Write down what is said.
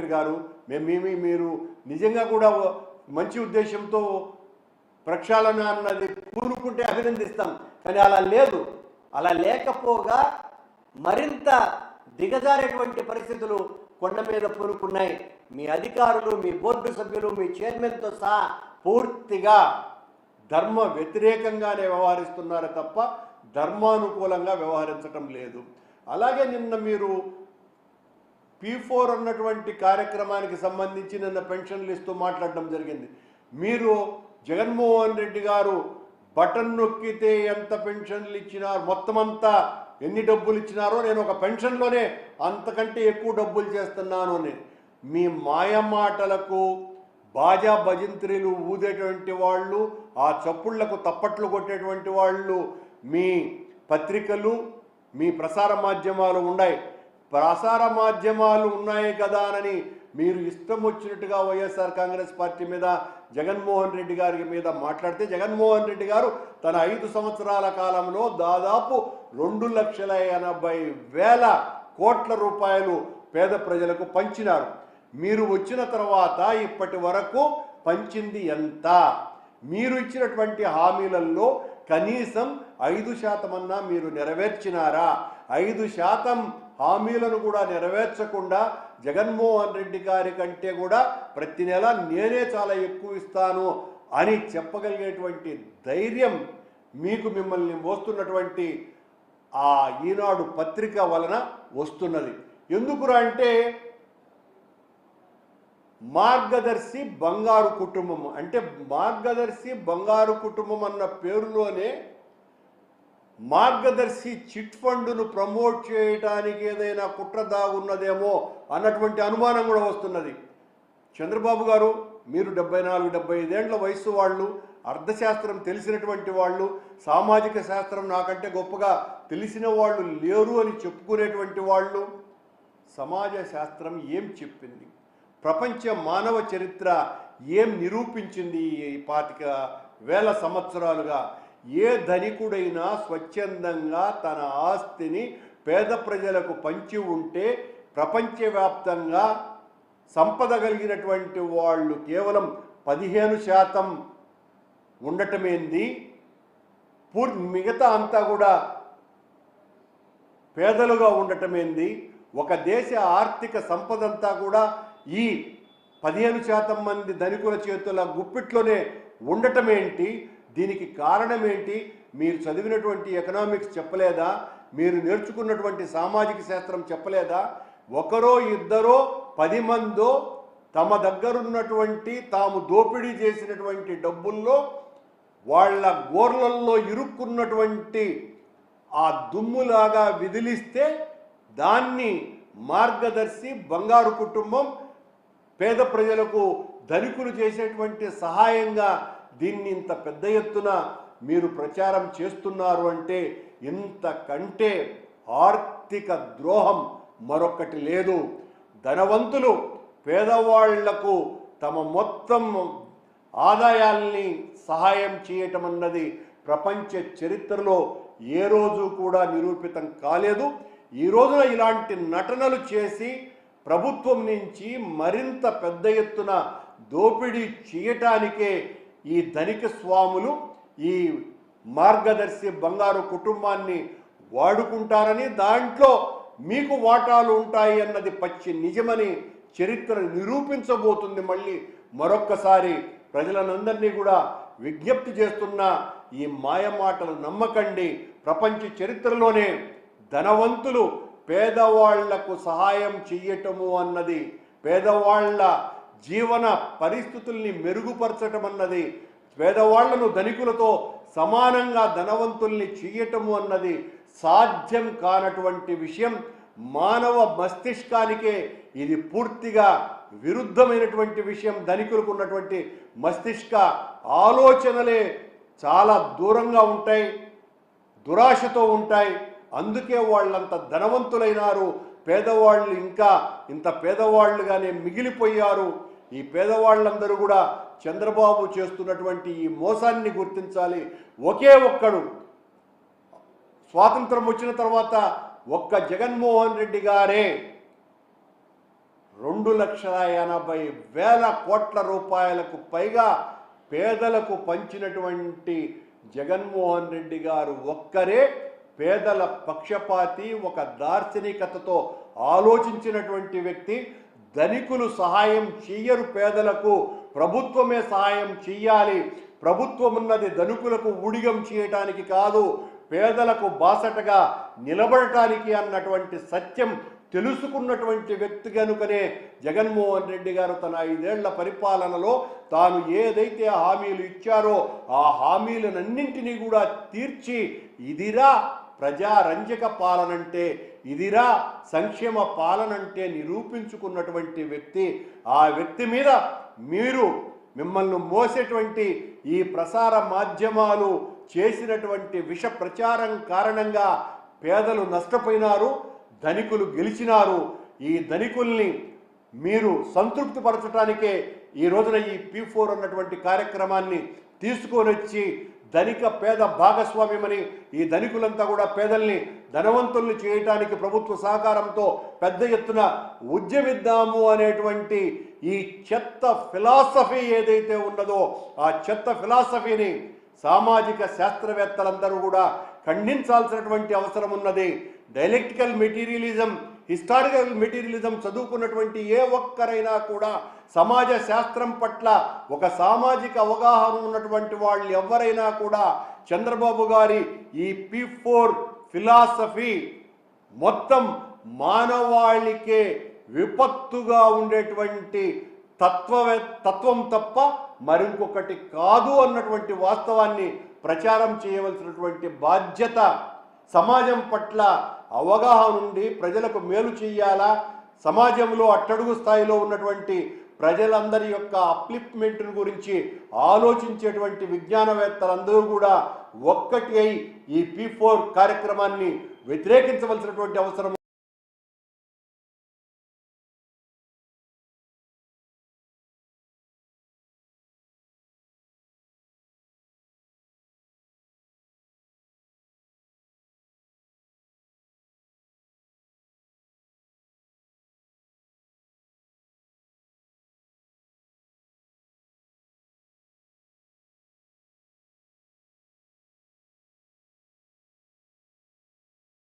ముఖ్యమంత్రి గారు మేము మేము మీరు నిజంగా కూడా మంచి ఉద్దేశంతో ప్రక్షాళన అన్నది కూరుకుంటే అభినందిస్తాం. కానీ అలా లేదు. అలా లేకపోగా మరింత దిగజారేటువంటి పరిస్థితులు కొండ మీద పూనుకున్నాయి. మీ అధికారులు మీ బోర్డు సభ్యులు మీ చైర్మన్తో సహా పూర్తిగా ధర్మ వ్యతిరేకంగానే వ్యవహరిస్తున్నారు తప్ప ధర్మానుకూలంగా వ్యవహరించటం లేదు. అలాగే నిన్న మీరు పీ ఫోర్ అన్నటువంటి కార్యక్రమానికి సంబంధించి నిన్న పెన్షన్లు ఇస్తూ మాట్లాడడం జరిగింది. మీరు జగన్మోహన్ రెడ్డి గారు బటన్ నొక్కితే ఎంత పెన్షన్లు ఇచ్చినారు మొత్తం అంతా ఎన్ని డబ్బులు ఇచ్చినారో నేను ఒక పెన్షన్లోనే అంతకంటే ఎక్కువ డబ్బులు చేస్తున్నాను అని. మీ మాయ మాటలకు బాజా భజంత్రీలు ఊదేటువంటి వాళ్ళు ఆ చప్పుళ్ళకు తప్పట్లు కొట్టేటువంటి వాళ్ళు మీ పత్రికలు మీ ప్రసార మాధ్యమాలు ఉన్నాయి. ప్రసార మాధ్యమాలు ఉన్నాయి కదా అని మీరు ఇష్టం వచ్చినట్టుగా వైఎస్ఆర్ కాంగ్రెస్ పార్టీ మీద జగన్మోహన్ రెడ్డి గారి మీద మాట్లాడితే జగన్మోహన్ రెడ్డి గారు తన ఐదు సంవత్సరాల కాలంలో దాదాపు రెండు లక్షల ఎనభై వేల కోట్ల రూపాయలు పేద ప్రజలకు పంచినారు. మీరు వచ్చిన తర్వాత ఇప్పటి వరకు పంచింది ఎంత? మీరు ఇచ్చినటువంటి హామీలలో కనీసం ఐదు శాతం అన్నా మీరు నెరవేర్చినారా? ఐదు శాతం హామీలను కూడా నెరవేర్చకుండా జగన్మోహన్ రెడ్డి గారి కంటే కూడా ప్రతి నెల నేనే చాలా ఎక్కువ ఇస్తాను అని చెప్పగలిగేటువంటి ధైర్యం మీకు మిమ్మల్ని మోస్తున్నటువంటి ఆ ఈనాడు పత్రిక వలన వస్తున్నది. ఎందుకురా అంటే మార్గదర్శి బంగారు కుటుంబం. అంటే మార్గదర్శి బంగారు కుటుంబం అన్న పేరులోనే మార్గదర్శి చిట్ ఫండ్ను ప్రమోట్ చేయడానికి ఏదైనా కుట్ర దాగున్నదేమో అన్నటువంటి అనుమానం కూడా వస్తున్నది. చంద్రబాబు గారు మీరు డెబ్బై నాలుగు డెబ్బై ఐదేండ్ల వయసు వాళ్ళు అర్థశాస్త్రం తెలిసినటువంటి వాళ్ళు సామాజిక శాస్త్రం నాకంటే గొప్పగా తెలిసిన వాళ్ళు లేరు అని చెప్పుకునేటువంటి వాళ్ళు సమాజ శాస్త్రం ఏం చెప్పింది? ప్రపంచ మానవ చరిత్ర ఏం నిరూపించింది ఈ పాతిక వేల సంవత్సరాలుగా? ఏ ధనికుడైనా స్వచ్ఛందంగా తన ఆస్తిని పేద ప్రజలకు పంచి ఉంటే ప్రపంచవ్యాప్తంగా సంపద కలిగినటువంటి వాళ్ళు కేవలం పదిహేను శాతం ఉండటమేంది? పూర్ మిగతా అంతా కూడా పేదలుగా ఉండటమేంది? ఒక దేశ ఆర్థిక సంపద అంతా కూడా ఈ పదిహేను శాతం మంది ధనికుల చేతుల గుప్పిట్లోనే ఉండటమేంటి? దీనికి కారణం ఏంటి? మీరు చదివినటువంటి ఎకనామిక్స్ చెప్పలేదా? మీరు నేర్చుకున్నటువంటి సామాజిక శాస్త్రం చెప్పలేదా? ఒకరో ఇద్దరో పది మందో తమ దగ్గరున్నటువంటి తాము దోపిడీ చేసినటువంటి డబ్బుల్లో వాళ్ళ గోర్లల్లో ఇరుక్కున్నటువంటి ఆ దుమ్ములాగా విదిలిస్తే దాన్ని మార్గదర్శి బంగారు కుటుంబం పేద ప్రజలకు ధనికులు చేసేటువంటి సహాయంగా దీన్ని ఇంత పెద్ద ఎత్తున మీరు ప్రచారం చేస్తున్నారు అంటే ఇంతకంటే ఆర్థిక ద్రోహం మరొకటి లేదు. ధనవంతులు పేదవాళ్ళకు తమ మొత్తం ఆదాయాల్ని సహాయం చేయటం అన్నది ప్రపంచ చరిత్రలో ఏ రోజు కూడా నిరూపితం కాలేదు. ఈ రోజున ఇలాంటి నటనలు చేసి ప్రభుత్వం నుంచి మరింత పెద్ద ఎత్తున దోపిడీ చేయటానికే ఈ ధనిక స్వాములు ఈ మార్గదర్శి బంగారు కుటుంబాన్ని వాడుకుంటారని దాంట్లో మీకు వాటాలు ఉంటాయి అన్నది పచ్చి నిజమని చరిత్ర నిరూపించబోతుంది మళ్ళీ మరొక్కసారి ప్రజలనందరినీ కూడా విజ్ఞప్తి చేస్తున్న ఈ మాయ మాటలు నమ్మకండి. ప్రపంచ చరిత్రలోనే ధనవంతులు పేదవాళ్ళకు సహాయం చెయ్యటము అన్నది పేదవాళ్ళ జీవన పరిస్థితుల్ని మెరుగుపరచటం అన్నది పేదవాళ్ళను ధనికులతో సమానంగా ధనవంతుల్ని చేయటము అన్నది సాధ్యం కానటువంటి విషయం మానవ మస్తిష్కానికే ఇది పూర్తిగా విరుద్ధమైనటువంటి విషయం. ధనికులకు ఉన్నటువంటి మస్తిష్క ఆలోచనలే చాలా దూరంగా ఉంటాయి దురాశతో ఉంటాయి. అందుకే వాళ్ళంత ధనవంతులైనారు పేదవాళ్ళు ఇంకా ఇంత పేదవాళ్ళుగానే మిగిలిపోయారు. ఈ పేదవాళ్ళందరూ కూడా చంద్రబాబు చేస్తున్నటువంటి ఈ మోసాన్ని గుర్తించాలి. ఒకే ఒక్కడు. స్వాతంత్రం వచ్చిన తర్వాత ఒక్క జగన్మోహన్ రెడ్డి గారే రెండు లక్షల ఎనభై వేల కోట్ల రూపాయలకు పైగా పేదలకు పంచినటువంటి జగన్మోహన్ రెడ్డి గారు ఒక్కరే పేదల పక్షపాతి ఒక దార్శనికతతో ఆలోచించినటువంటి వ్యక్తి. ధనికులు సహాయం చెయ్యరు పేదలకు. ప్రభుత్వమే సహాయం చెయ్యాలి. ప్రభుత్వం ఉన్నది ధనికులకు ఊడిగం చేయటానికి కాదు పేదలకు బాసటగా నిలబడటానికి అన్నటువంటి సత్యం తెలుసుకున్నటువంటి వ్యక్తి కనుకనే జగన్మోహన్ రెడ్డి గారు తన ఐదేళ్ళ పరిపాలనలో తాను ఏదైతే హామీలు ఇచ్చారో ఆ హామీలనన్నింటినీ కూడా తీర్చి ఇదిరా ప్రజారంజక పాలనంటే ఇదిరా సంక్షేమ పాలనంటే నిరూపించుకున్నటువంటి వ్యక్తి ఆ వ్యక్తి మీద మీరు మిమ్మల్ని మోసేటువంటి ఈ ప్రసార మాధ్యమాలు చేసినటువంటి విష ప్రచారం కారణంగా పేదలు నష్టపోయినారు ధనికులు గెలిచినారు. ఈ ధనికుల్ని మీరు సంతృప్తి పరచడానికే ఈ రోజున ఈ పీ ఫోర్ అన్నటువంటి కార్యక్రమాన్ని తీసుకొని వచ్చి ధనిక పేద భాగస్వామ్యమని ఈ ధనికులంతా కూడా పేదల్ని ధనవంతుల్ని చేయటానికి ప్రభుత్వ సహకారంతో పెద్ద ఎత్తున ఉద్యమిద్దాము అనేటువంటి ఈ చెత్త ఫిలాసఫీ ఏదైతే ఉన్నదో ఆ చెత్త ఫిలాసఫీని సామాజిక శాస్త్రవేత్తలందరూ కూడా ఖండించాల్సినటువంటి అవసరం ఉన్నది. డైలెక్టికల్ మెటీరియలిజం హిస్టారికల్ మెటీరియలిజం చదువుకున్నటువంటి ఏ ఒక్కరైనా కూడా సమాజ శాస్త్రం పట్ల ఒక సామాజిక అవగాహన ఉన్నటువంటి వాళ్ళు ఎవరైనా కూడా చంద్రబాబు గారి ఈ పి ఫోర్ ఫిలాసఫీ మొత్తం మానవాళికే విపత్తుగా ఉండేటువంటి తత్వవే తత్వం తప్ప మరింకొకటి కాదు అన్నటువంటి వాస్తవాన్ని ప్రచారం చేయవలసినటువంటి బాధ్యత సమాజం పట్ల అవగాహన ఉండి ప్రజలకు మేలు చేయాలా? సమాజంలో అట్టడుగు స్థాయిలో ఉన్నటువంటి ప్రజలందరి యొక్క అప్లిప్మెంట్ గురించి ఆలోచించేటువంటి విజ్ఞానవేత్తలందరూ కూడా ఒక్కటి అయి ఈ పీ ఫోర్ కార్యక్రమాన్ని వ్యతిరేకించవలసినటువంటి అవసరం